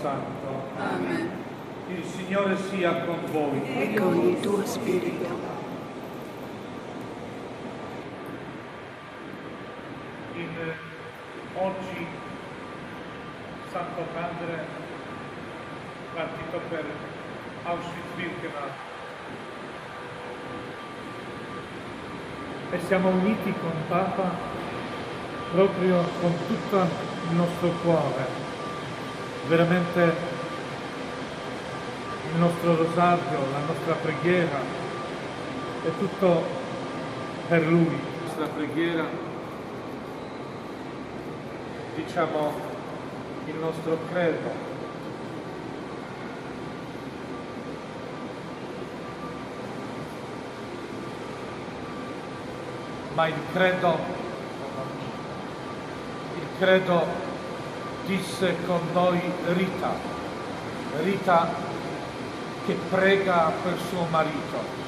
Santo. Amen. Il Signore sia con voi. E con il tuo spirito. In, oggi Santo Padre partito per Auschwitz-Birkenau e siamo uniti con Papa proprio con tutto il nostro cuore, veramente il nostro rosario, la nostra preghiera, è tutto per Lui. La nostra preghiera, diciamo, il nostro credo. Ma il credo, il credo disse con noi Rita, Rita che prega per suo marito.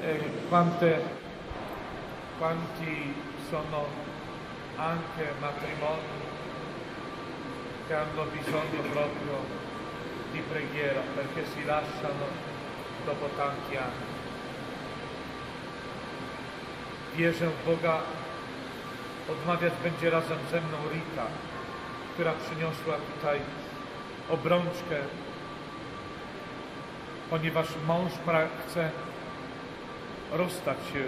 E quante, quanti sono anche matrimoni che hanno bisogno proprio di preghiera perché si lasciano dopo tanti anni. Wierzę w Boga, odmawiać będzie razem ze mną Rita, która przyniosła tutaj obrączkę, ponieważ mąż chce rozstać się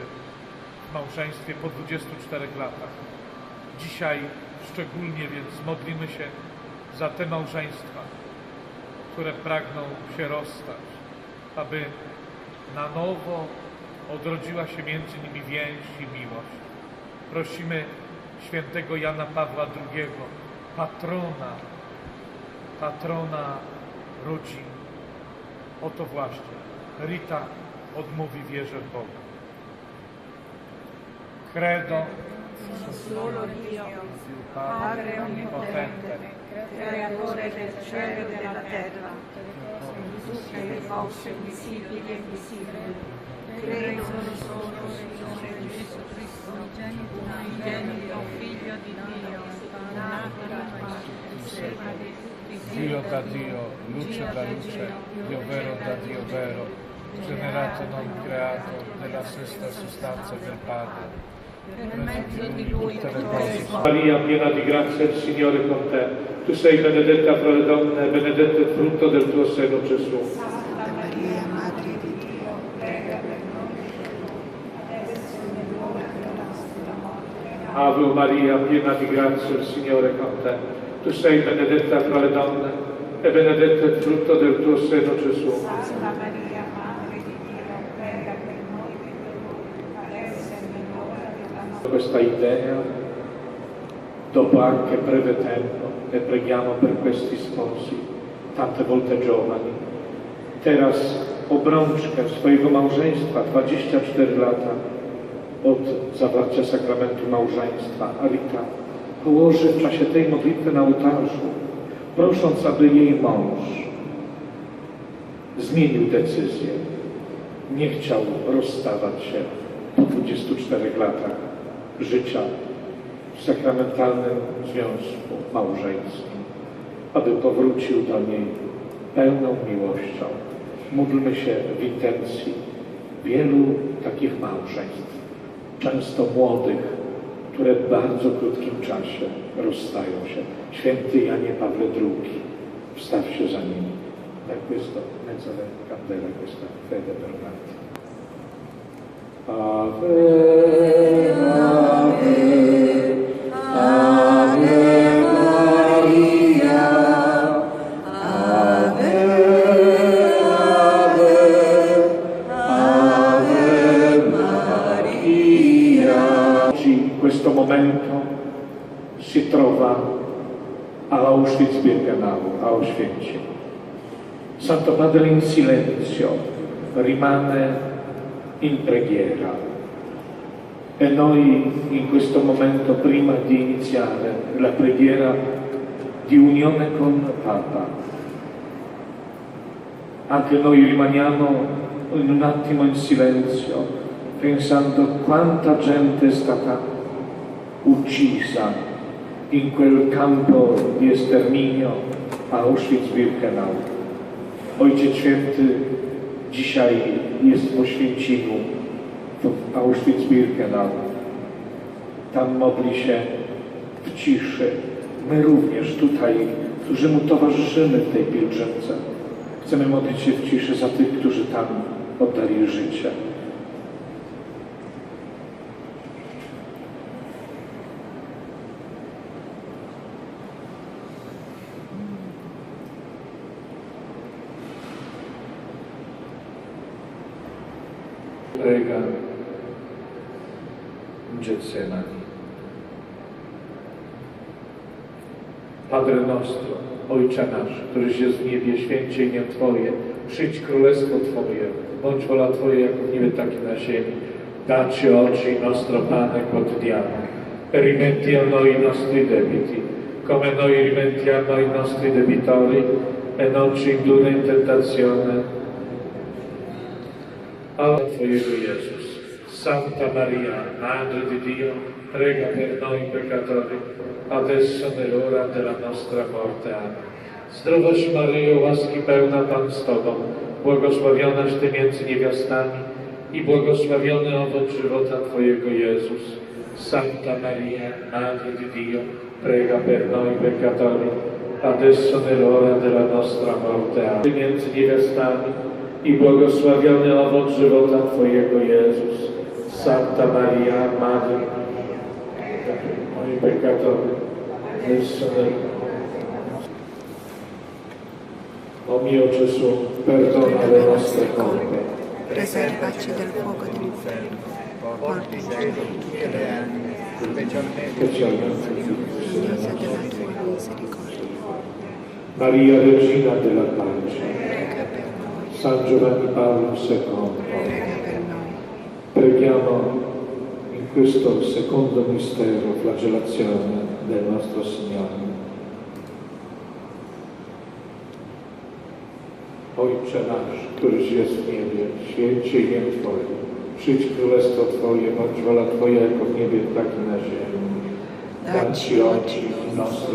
w małżeństwie po 24 latach. Dzisiaj szczególnie więc modlimy się za te małżeństwa, które pragną się rozstać, aby na nowo odrodziła się między nimi więź i miłość. Prosimy świętego Jana Pawła II, patrona, patrona rodzin. Oto właśnie, Rita odmówi wierze w Boga. Credo Solo Dio, Padre Onnipotente, Creatore del cielo e della terra, tutte le cose visibili e invisibili. Credo solo, Signore Gesù Cristo, unigenito Figlio di Dio, Dio da Dio, luce da luce, Dio vero da Dio vero, generato non creato, nella stessa sostanza del Padre. per mezzo di Lui tutte le cose cose. Maria, piena di grazia, il Signore è con te. Tu sei benedetta fra le donne benedetto il frutto del tuo seno, Gesù. Santa Maria, Madre di Dio, prega per noi adesso e nell'ora della nostra morte. Ave Maria, piena di grazia, il Signore è con te. Tu sei benedetta fra le donne e benedetto il frutto del tuo seno, Gesù. Santa Maria, Madre di Dio, prega per noi peccatori, adesso e nell'ora della nostra questa idea, dopo anche breve tempo, e preghiamo per questi sposi, tante volte giovani. Teraz obrączkę swojego małżeństwa, 24 lata od zawarcia sakramentu małżeństwa, Arita położy w czasie tej modlitwy na ołtarzu, prosząc, aby jej mąż zmienił decyzję. Nie chciał rozstawać się po 24 latach życia w sakramentalnym związku małżeńskim, aby powrócił do niej pełną miłością. Módlmy się w intencji wielu takich małżeństw, często młodych, które w bardzo krótkim czasie rozstają się. Święty Janie Pawle II, wstaw się za nimi. Da questo mezzo la candela questa fede per ave, Oggi in questo momento si trova a Auschwitz-Birkenau, a Auschwitz. Santo Padre in silenzio rimane in preghiera e noi in questo momento, prima di iniziare la preghiera di unione con Papa, anche noi rimaniamo in un attimo in silenzio pensando quanta gente è stata uccisa in quel campo di esterminio Auschwitz-Birkenau. Ojciec Święty dzisiaj jest w Oświęcimiu, w Auschwitz-Birkenau. Tam modli się w ciszy. My również tutaj, którzy mu towarzyszymy w tej pielgrzymce, chcemy modlić się w ciszy za tych, którzy tam oddali życie. Prega Getsemani. Padre nostro, Ojcze nasz, któryś jest w niebie, święcie imię Twoje, przyjdź królestwo Twoje, bądź wola Twoja jako w niebie, tak i na ziemi. Oggi il nostro pane quotidiano, rimetti a noi i nostri debiti, come noi rimettiamo ai nostri debitori, e non ci induca in tentazione, a Twojego Jezus. Santa Maria, Madre di Dio, prega per noi peccatori, adesso nell'ora della nostra morte. Amen. Zdrowaś Maryjo, łaski pełna Pan z Tobą, błogosławionaś Ty między niewiastami i błogosławiony owoc żywota Twojego Jezus. Santa Maria, Madre di Dio, prega per noi peccatori, adesso nell'ora della nostra morte. Amen. Ty między niewiastami i błogosławiony owoc żywota Twojego Jezus. Santa Maria, Madre moi peccatori, adesso nel- O mio Gesù, perdona le nostre colpe, Preservaci dal fuoco dell'inferno, porta in cielo tutte le anime, specialmente della tua misericordia. Maria, Regina della Pace, San Giovanni Paolo II, preghiamo in questo secondo mistero, flagellazione del nostro Signore. Ojcze nasz, któryś jest w niebie, święcie imię Twoje. Przyjdź królestwo Twoje, bądź wola Twoja jako w niebie, tak i na ziemi. Dacci oggi nostro